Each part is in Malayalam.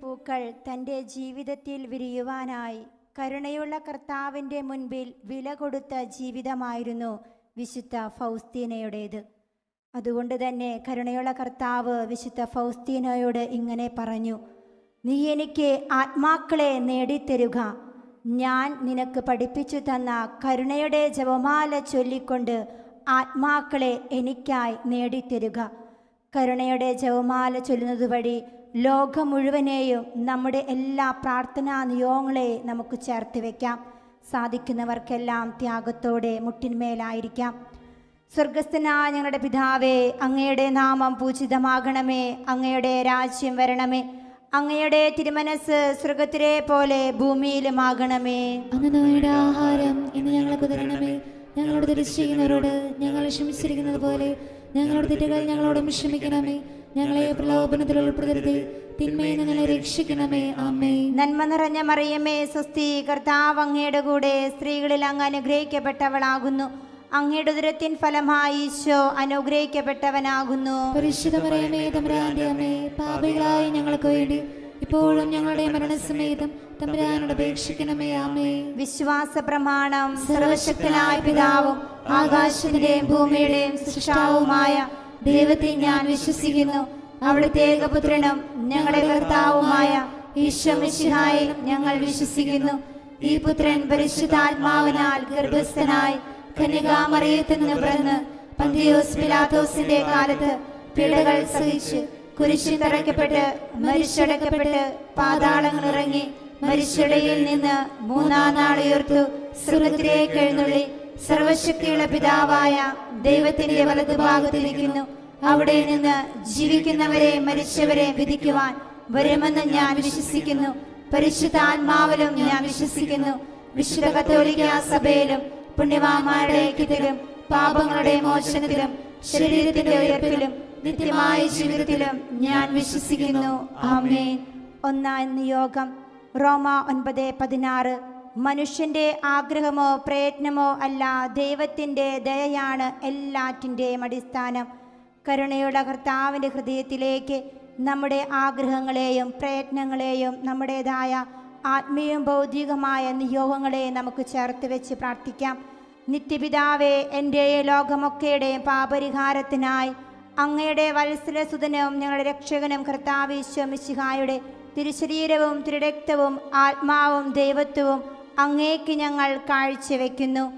പൂക്കൾ തന്റെ ജീവിതത്തിൽ വിരിയുവാനായി കരുണയുള്ള കർത്താവിന്റെ മുൻപിൽ വില കൊടുത്ത ജീവിതമായിരുന്നു വിശുദ്ധ ഫൗസ്തീനയുടേത്. അതുകൊണ്ട് തന്നെ കരുണയുള്ള കർത്താവ് വിശുദ്ധ ഫൗസ്തീനയോട് ഇങ്ങനെ പറഞ്ഞു നീ എനിക്ക് ആത്മാക്കളെ നേടിത്തരുക. ഞാൻ നിനക്ക് പഠിപ്പിച്ചു തന്ന കരുണയുടെ ജപമാല ചൊല്ലിക്കൊണ്ട് ആത്മാക്കളെ എനിക്കായി നേടിത്തരുക. കരുണയുടെ ജപമാല ചൊല്ലുന്നത് വഴി ലോകം മുഴുവനെയും നമ്മുടെ എല്ലാ പ്രാർത്ഥനാ നിയോഗങ്ങളെ നമുക്ക് ചേർത്ത് വയ്ക്കാം സാധിക്കുന്നവർക്കെല്ലാം ത്യാഗത്തോടെ മുട്ടിന്മേലായിരിക്കാം. സ്വർഗസ്ഥനായ ഞങ്ങളുടെ പിതാവേ അങ്ങയുടെ നാമം പൂജിതമാകണമേ അങ്ങയുടെ രാജ്യം വരണമേ. അങ്ങയുടെ തിരുമനസ് സ്വർഗത്തിലെ പോലെ ഭൂമിയിലുമാകണമേ. അന്ന് ഞങ്ങളുടെ ആഹാരം ഇന്ന് ഞങ്ങൾക്ക് തരണമേ. ഞങ്ങളോട് തിരിച്ചിരിക്കുന്നവരോട് ഞങ്ങൾ ക്ഷമിച്ചിരിക്കുന്നത് പോലെ ഞങ്ങളുടെ തെറ്റുകൾ ഞങ്ങളോട് ക്ഷമിക്കണമേ. ഞങ്ങളെ പ്രലോഭനത്തിൽ ഉൾപ്പെടുത്തരുത്. തിന്മയിൽ നിന്ന് ഞങ്ങളെ രക്ഷിക്കണമേ. അമ്മേ നന്മ നിറഞ്ഞ മറിയമേ സ്വസ്തി കർത്താവ് അങ്ങയുടെ കൂടെ സ്ത്രീകളിൽ അങ്ങ് അനുഗ്രഹിക്കപ്പെട്ടവളാകുന്നു. അങ്ങയുടെ ഉദരത്തിൻ ഫലമായി ഈശോ അനുഗ്രഹിക്കപ്പെട്ടവനാകുന്നു. പരിശുദ്ധമറിയമേ തമ്പുരാന്റെ അമ്മേ പാപികളായ ഞങ്ങൾക്ക് വേണ്ടി ഇപ്പോഴും ഞങ്ങളുടെ മരണസമേതം തമ്പുരാനോട് അപേക്ഷിക്കണമേ ആമേ വിശ്വാസ പ്രമാണം സർവശക്തനായ പിതാവും ആകാശത്തിന്റെയും ഭൂമിയുടെയും സൃഷ്ടാവുമായ ദൈവത്തെ ഞാൻ വിശ്വസിക്കുന്നു. അവിടുത്തെ ഏകപുത്രനും ഞങ്ങളുടെ കർത്താവുമായ ഈശോ മിശിഹായിൽ ഞങ്ങൾ വിശ്വസിക്കുന്നു. ഈ പുത്രൻ പരിശുദ്ധാത്മാവിനാൽ ഗർഭസ്ഥനായി കന്യകാമറിയത്തിൽ നിന്ന് പിറന്ന് പന്തിയോസ് പിലാത്തോസിന്റെ കാലത്ത് പീഡകൾ സഹിച്ച് കുരിശിൽ തറയ്ക്കപ്പെട്ട് മരിച്ചടക്കപ്പെട്ട് പാതാളങ്ങൾ ഇറങ്ങി മരിച്ചടയിൽ നിന്ന് മൂന്നാം നാൾ ഉയർത്തു സ്വർഗത്തിലേക്ക് എഴുന്നള്ളി. സർവശക്തിയുള്ള പിതാവായ ദൈവത്തിന്റെ വലതുഭാഗത്തിരിക്കുന്നു. അവിടെ നിന്ന് ജീവിക്കുന്നവരെ മരിച്ചവരെ വിധിക്കുവാൻ വരുമെന്ന് ഞാൻ വിശ്വസിക്കുന്നു. പരിശുദ്ധാത്മാവിലും ഞാൻ വിശ്വസിക്കുന്നു. വിശുദ്ധ കത്തോലിക്ക സഭയിലും പുണ്യവാന്മാരുടെ ഐക്യത്തിലും പാപങ്ങളുടെ മോചനത്തിലും ശരീരത്തിന്റെ ഉയർപ്പിലും നിത്യമായ ജീവിതത്തിലും ഞാൻ വിശ്വസിക്കുന്നു. ആമേൻ. ഒന്നാം നിയോഗം റോമ ഒൻപത് പതിനാറ്. മനുഷ്യന്റെ ആഗ്രഹമോ പ്രയത്നമോ അല്ല ദൈവത്തിന്റെ ദയയാണ് എല്ലാറ്റിന്റെയും അടിസ്ഥാനം. കരുണയുള്ള കർത്താവിന്റെ ഹൃദയത്തിലേക്ക് നമ്മുടെ ആഗ്രഹങ്ങളെയും പ്രയത്നങ്ങളെയും നമ്മുടേതായ ആത്മീയവും ഭൗതികമായ നിയോഗങ്ങളെ നമുക്ക് ചേർത്ത് വെച്ച് പ്രാർത്ഥിക്കാം. നിത്യപിതാവേ എന്റെ ലോകമൊക്കെയുടെയും പാപരിഹാരത്തിനായി അങ്ങയുടെ വത്സലസുതനും ഞങ്ങളുടെ രക്ഷകനും കർത്താവിശ്വമിശിഹായുടെ തിരുശരീരവും തിരുരക്തവും ആത്മാവും ദൈവത്വവും അങ്ങേക്ക് ഞങ്ങൾ കാഴ്ചവെക്കുന്നു.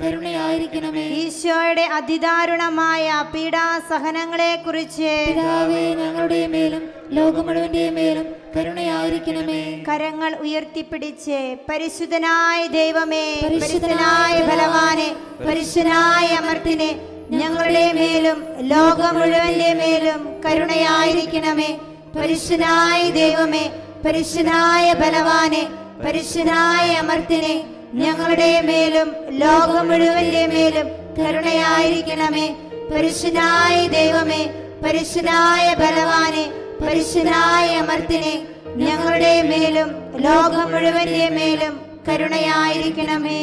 കരുണയായിരിക്കണമേ. ഈശോയുടെ അതിദാരുണമായ പീഡാസഹനങ്ങളെക്കുറിച്ച് പിതാവേ ഞങ്ങളുടെ മേലും ലോകം മുഴുവന്റെ മേലും കരുണയായിരിക്കണമേ. കരങ്ങൾ ഉയർത്തിപ്പിടിച്ച് പരിശുദ്ധനായ ദൈവമേ പരിശുദ്ധനായ ബലവാനെ പരിശുദ്ധനായ അമർത്തിനെ ഞങ്ങളുടെ മേലും ലോകം മുഴുവന്റെ മേലും കരുണയായിരിക്കണമേ. പരിശുദ്ധനായ ദൈവമേ പരിശുദ്ധനായ ബലവാനെ പരിശുദ്ധനായ അമർത്തിനെ ഞങ്ങളുടെ മേലും ലോകം മുഴുവന്റെ മേലും കരുണയായിരിക്കണമേ. പരിശുദ്ധനായ ദൈവമേ പരിശുദ്ധനായ ബലവാനെ പരിശുദ്ധനായ അമർത്തിനെ ഞങ്ങളുടെ മേലും ലോകം മുഴുവന്റെ മേലും കരുണയായിരിക്കണമേ.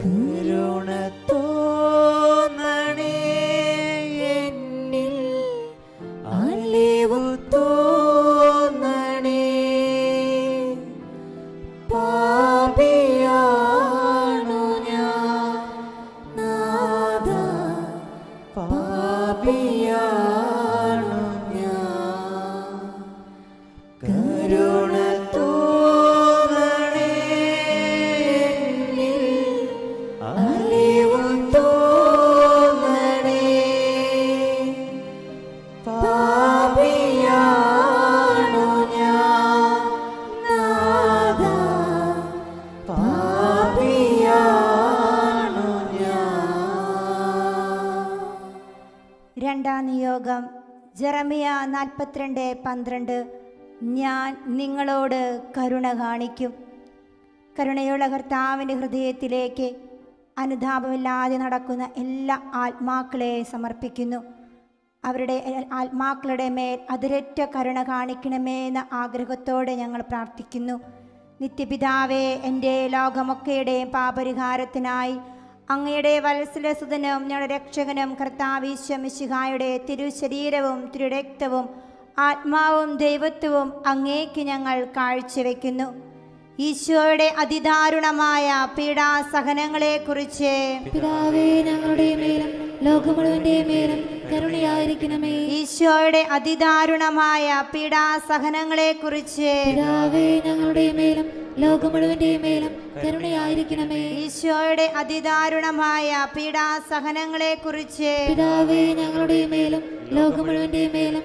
കരുണ പന്ത്രണ്ട്. ഞാൻ നിങ്ങളോട് കരുണ കാണിക്കും. കരുണയുള്ള കർത്താവിന്റെ ഹൃദയത്തിലേക്ക് അനുതാപമില്ലാതെ നടക്കുന്ന എല്ലാ ആത്മാക്കളെ സമർപ്പിക്കുന്നു. അവരുടെ ആത്മാക്കളുടെ മേൽ അതിരറ്റ കരുണ കാണിക്കണമേ എന്ന ആഗ്രഹത്തോടെ ഞങ്ങൾ പ്രാർത്ഥിക്കുന്നു. നിത്യപിതാവേ എന്റെ ലോകമൊക്കെയുടെയും പാപരിഹാരത്തിനായി അങ്ങയുടെ വത്സലസുതനും ഞങ്ങളുടെ രക്ഷകനും കർത്താവീശ്വമിശിഹായുടെ തിരുശരീരവും തിരുരക്തവും ആത്മാവും ദൈവത്വവും അങ്ങേക്ക് ഞങ്ങൾ കാഴ്ചവെക്കുന്നു. ഈശോയുടെ അതിദാരുണമായ പീഡാസഹനങ്ങളെക്കുറിച്ച് പിതാവേ ഞങ്ങളുടെ മേലും ലോകം മുഴുവന്റെ മേലും കരുണയായിരിക്കണമേ. ഈശോയുടെ അതിദാരുണമായ പീഡാസഹനങ്ങളെക്കുറിച്ച് പിതാവേ ഞങ്ങളുടെ മേലും ലോകം മുഴുവന്റെ മേലും കരുണയായിരിക്കണമേ. ഈശോയുടെ അതിദാരുണമായ പീഡാസഹനങ്ങളെക്കുറിച്ച് പിതാവേ ഞങ്ങളുടെ മേലും ലോകം മുഴുവന്റെ മേലും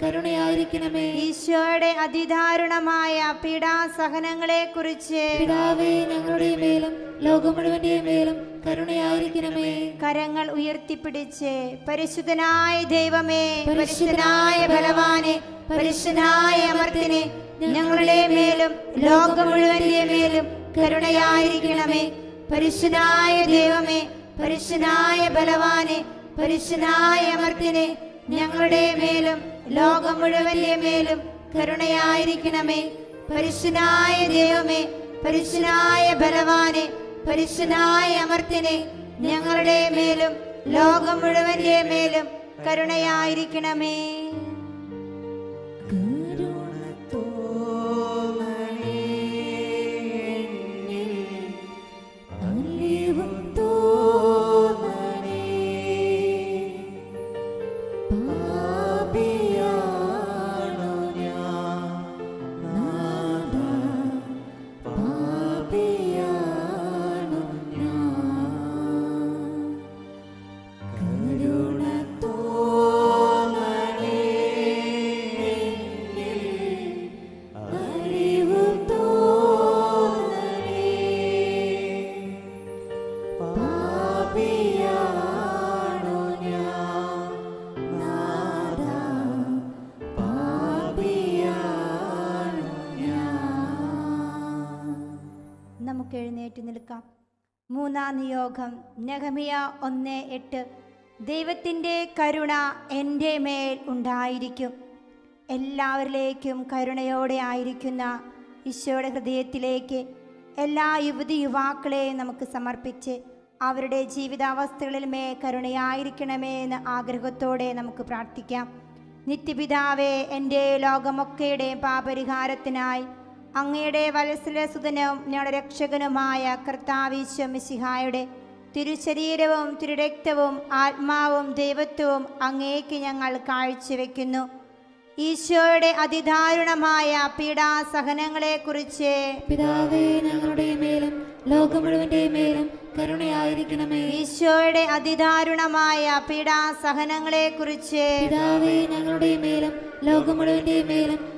കരുണയായിരിക്കണമേ. ഈശോയുടെ അതിദാരുണമായ പീഡാസഹനങ്ങളെക്കുറിച്ച് പിതാവേ ഞങ്ങളുടെ മേലും ലോകം മുഴുവന്റെ മേലും കരുണയായിരിക്കണമേ. കരങ്ങൾ ഉയർത്തിപ്പിടിച്ച് പരിശുദ്ധനായ ദൈവമേ പരിശുദ്ധനായ ബലവാനെ പരിശുദ്ധനായ അമർത്തിനെ ഞങ്ങളുടെ മേലും ലോകം മുഴുവന്റെ മേലും കരുണയായിരിക്കണമേ. പരിശുദ്ധനായ ദൈവമേ പരിശുദ്ധനായ ബലവാനെ പരിശുദ്ധനായ അമർത്തിനെ ഞങ്ങളുടെ മേലും ലോകം മുഴുവന്റെ മേലും കരുണയായിരിക്കണമേ. പരിശുനായ ദൈവമേ പരിശുനായ ബലവാനെ പരിശുനായ അമർത്തിനെ ഞങ്ങളുടെ മേലും ലോകം മുഴുവന്റെ മേലും കരുണയായിരിക്കണമേ. മൂന്നാം നിയോഗം ഒന്ന് എട്ട്. ദൈവത്തിന്റെ കരുണ എന്റെ മേൽ ഉണ്ടായിരിക്കും. എല്ലാവരിലേക്കും കരുണയോടെ ആയിരിക്കുന്ന ഈശോയുടെ ഹൃദയത്തിലേക്ക് എല്ലാ യുവതി യുവാക്കളെയും നമുക്ക് സമർപ്പിച്ച് അവരുടെ ജീവിതാവസ്ഥകളിൽ മേ കരുണയായിരിക്കണമേ എന്ന് ആഗ്രഹത്തോടെ നമുക്ക് പ്രാർത്ഥിക്കാം. നിത്യപിതാവേ എന്റെ ലോകമൊക്കെയുടെയും പാപരിഹാരത്തിനായി അങ്ങയുടെ വലസിലെ സുതനും ഞങ്ങളുടെ രക്ഷകനുമായ കർത്താവീശ്വമിസിഹായുടെ തിരുശരീരവും തിരുരക്തവും ആത്മാവും ദൈവത്വവും അങ്ങേക്ക് ഞങ്ങൾ കാഴ്ചവെക്കുന്നു. ഈശോയുടെ അതിദാരുണമായ പീഡാസഹനങ്ങളെക്കുറിച്ച് പിതാവേ ഞങ്ങളുടെ മേലും ലോകം മുഴുവന്റെ മേലും കരുണയായിരിക്കണമേ. ഈശോയുടെ അതിദാരുണമായ പീഡാസഹനങ്ങളെക്കുറിച്ച് പിതാവേ ഞങ്ങളുടെ മേലും ലോകം മുഴുവന്റെ മേലും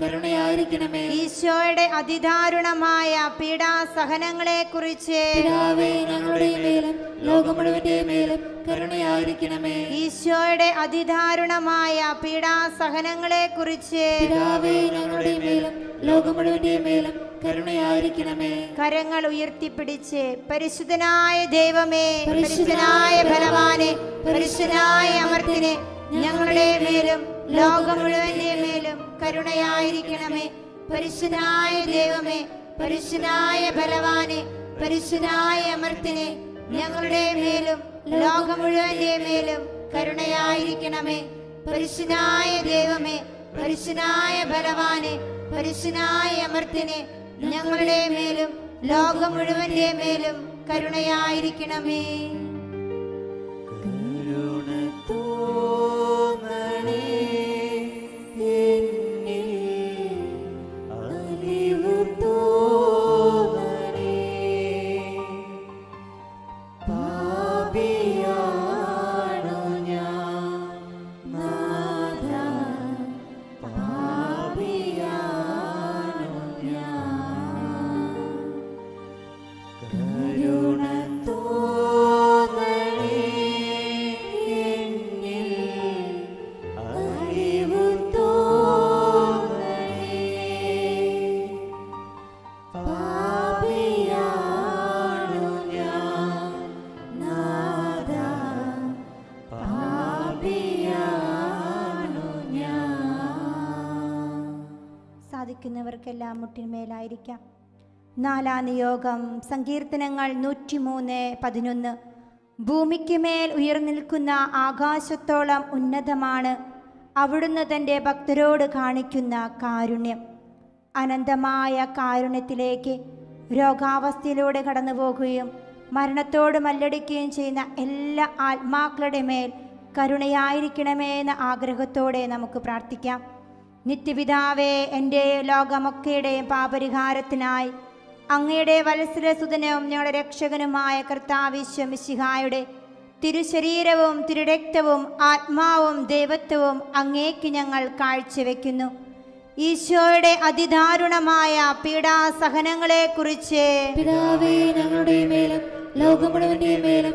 കരുണയായിരിക്കണമേ. ഈശോയുടെ അതിദാരുണമായ പീഡാ പിതാവേ ഞങ്ങളുടെ മേലും ലോകം മുഴുവന്റെ മേലും കരുണയായിരിക്കണമേ. ഈശോയുടെ അതിദാരുണമായ പീഡാ പിതാവേ ഞങ്ങളുടെ മേലും ലോകം മുഴുവന്റെ മേലും കരുണയായിരിക്കണമേ. കരങ്ങൾ ഉയർത്തിപ്പിടിച്ച് പരിശുദ്ധനായ ദൈവമേ പരിശുദ്ധനായ ബലവാനെ പരിശുദ്ധനായ അമർത്തിനെ ഞങ്ങളുടെ മേലും ലോകം മുഴുവന്റെ മേലും കരുണയായിരിക്കണമേ. പരിശുദ്ധനായ ദൈവമേ പരിശുദ്ധനായ ബലവാനെ പരിശുദ്ധനായ അമർത്തിനെ ഞങ്ങളുടെ മേലും ലോകം മുഴുവന്റെ മേലും കരുണയായിരിക്കണമേ. പരിശുദ്ധനായ ദൈവമേ പരിശുദ്ധനായ ബലവാനെ പരിശുദ്ധനായ അമർത്തിനെ ഞങ്ങളുടെ മേലും ലോകം മുഴുവന്റെ മേലും കരുണയായിരിക്കണമേ. മുട്ടിന്മേലായിരിക്കാം നാലാം നിയോഗം സങ്കീർത്തനങ്ങൾ നൂറ്റിമൂന്ന് പതിനൊന്ന്. ഭൂമിക്ക് മേൽ ഉയർന്നിൽക്കുന്ന ആകാശത്തോളം ഉന്നതമാണ് അവിടുന്ന് തന്റെ ഭക്തരോട് കാണിക്കുന്ന കാരുണ്യം. അനന്തമായ കാരുണ്യത്തിലേക്ക് രോഗാവസ്ഥയിലൂടെ കടന്നു പോകുകയും മരണത്തോട് മല്ലടിക്കുകയും ചെയ്യുന്ന എല്ലാ ആത്മാക്കളുടെ മേൽ കരുണയായിരിക്കണമേ എന്ന ആഗ്രഹത്തോടെ നമുക്ക് പ്രാർത്ഥിക്കാം. നിത്യപിതാവേ എന്റെ ലോകമൊക്കെയുടെയും പാപരിഹാരത്തിനായി അങ്ങയുടെ വത്സരസുതനവും ഞങ്ങളുടെ രക്ഷകനുമായ കർത്താവിശ്വമിശിഹായുടെ തിരുശരീരവും തിരുരക്തവും ആത്മാവും ദൈവത്വവും അങ്ങേക്ക് ഞങ്ങൾ കാഴ്ചവെക്കുന്നു. ഈശോയുടെ അതിദാരുണമായ പീഡാസഹനങ്ങളെക്കുറിച്ച് പിതാവേ ഞങ്ങളുടെ മേലും ലോകമുഴുവന്റെ മേലും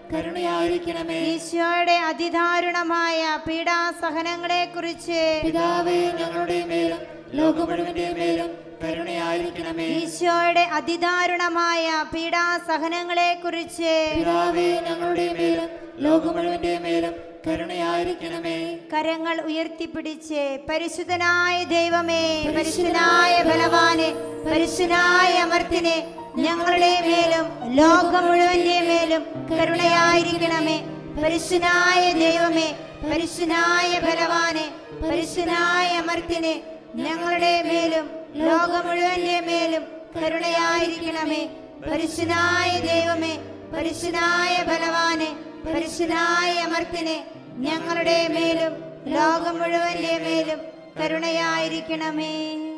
കരുണയായിരിക്കണമേ. ഈശോയുടെ അതിദാരുണമായ പീഡാസഹനങ്ങളെക്കുറിച്ച് പിതാവേ ഞങ്ങളുടെ മേലും ലോകം മുഴുവന്റെ മേലും കരുണയായിരിക്കണമേ. ഈശോയുടെ അതിദാരുണമായ പീഡാസഹനങ്ങളെ കുറിച്ച് പിതാവേ ഞങ്ങളുടെ മേലും ലോകം മുഴുവന്റെ മേലും കരുണയായിരിക്കണമേ. കരങ്ങൾ ഉയർത്തിപ്പിടിച്ച് പരിശുദ്ധനായ ദൈവമേ പരിശുദ്ധനായ ബലവാനെ പരിശുദ്ധനായ അമർത്തിനെ ഞങ്ങളുടെ മേലും ലോകം മുഴുവന്റെ മേലും കരുണയായിരിക്കണമേ. പരിശുനായ ദൈവമേ പരിശുനായ ബലവാനെ പരിശുനായ അമർത്തിനെ ഞങ്ങളുടെ മേലും ലോകം മുഴുവന്റെ മേലും കരുണയായിരിക്കണമേ. പരിശുനായ ദൈവമേ പരിശുനായ ബലവാനെ പരിശുനായ അമർത്തിനെ ഞങ്ങളുടെ മേലും ലോകം മുഴുവന്റെ മേലും കരുണയായിരിക്കണമേ.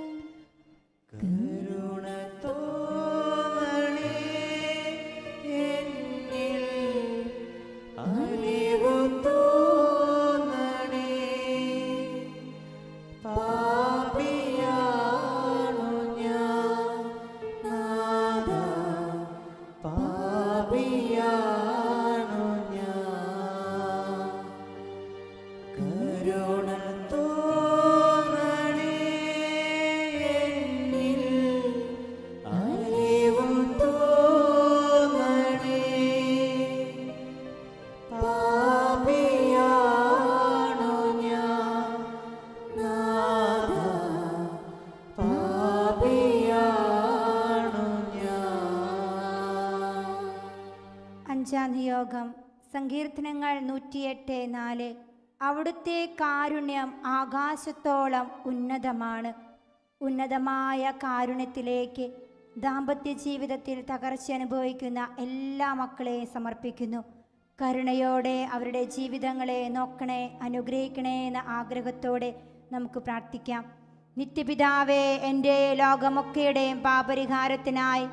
നിയോഗം സങ്കീർത്തനങ്ങൾ നൂറ്റിയെട്ട് നാല്. അവിടുത്തെ കാരുണ്യം ആകാശത്തോളം ഉന്നതമാണ്. ഉന്നതമായ കാരുണ്യത്തിലേക്ക് ദാമ്പത്യ ജീവിതത്തിൽ തകർച്ച അനുഭവിക്കുന്ന എല്ലാ മക്കളെയും സമർപ്പിക്കുന്നു. കരുണയോടെ അവരുടെ ജീവിതങ്ങളെ നോക്കണേ അനുഗ്രഹിക്കണേ എന്ന ആഗ്രഹത്തോടെ നമുക്ക് പ്രാർത്ഥിക്കാം. നിത്യപിതാവേ എന്റെ ലോകമൊക്കെയുടെയും പാപരിഹാരത്തിനായി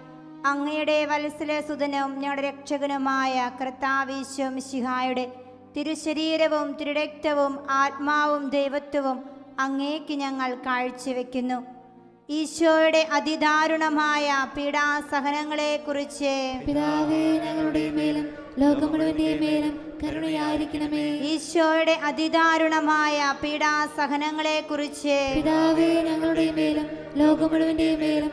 അങ്ങയുടെ വത്സല സുതനും ഞങ്ങളുടെ രക്ഷകനുമായ കർത്താവീശ്വം ശിഹായുടെ തിരുശരീരവും തിരുരക്തവും ആത്മാവും ദൈവത്വവും അങ്ങേക്ക് ഞങ്ങൾ കാഴ്ചവെക്കുന്നു. ഈശോയുടെ അതിദാരുണമായ പീഡാസഹനങ്ങളെക്കുറിച്ച് പിതാവേ ഞങ്ങളുടെ മേലും ലോകം മുഴുവന്റെ മേലും കരുണയായിരിക്കണമേ. ഈശോയുടെ അതിദാരുണമായ പീഡാസഹനങ്ങളെക്കുറിച്ച് പിതാവേ ഞങ്ങളുടെ മേലും ലോകം മുഴുവന്റെ മേലും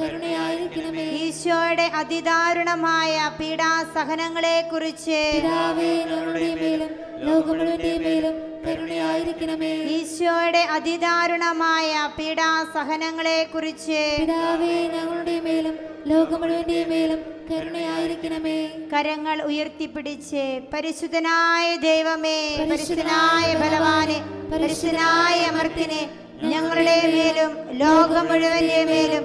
കരുണയായിരിക്കണമേ. ഈശോയുടെ അതിദാരുണമായ പീഡാസഹനങ്ങളെ കുറിച്ച് കരുണയായിരിക്കണമേ. ഈശോയുടെ അതിദാരുണമായ പീഡാസഹനങ്ങളെ കുറിച്ച് ഞങ്ങളുടെ മേലും ലോകം മുഴുവന്റെ മേലും കരുണയായിരിക്കണമേ. കരങ്ങൾ ഉയർത്തിപ്പിടിച്ച് പരിശുദ്ധനായ ദൈവമേ പരിശുദ്ധനായ ബലവാനെ പരിശുദ്ധനായ അമർത്തിനെ ഞങ്ങളുടെ മേലും ലോകം മുഴുവന്റെ മേലും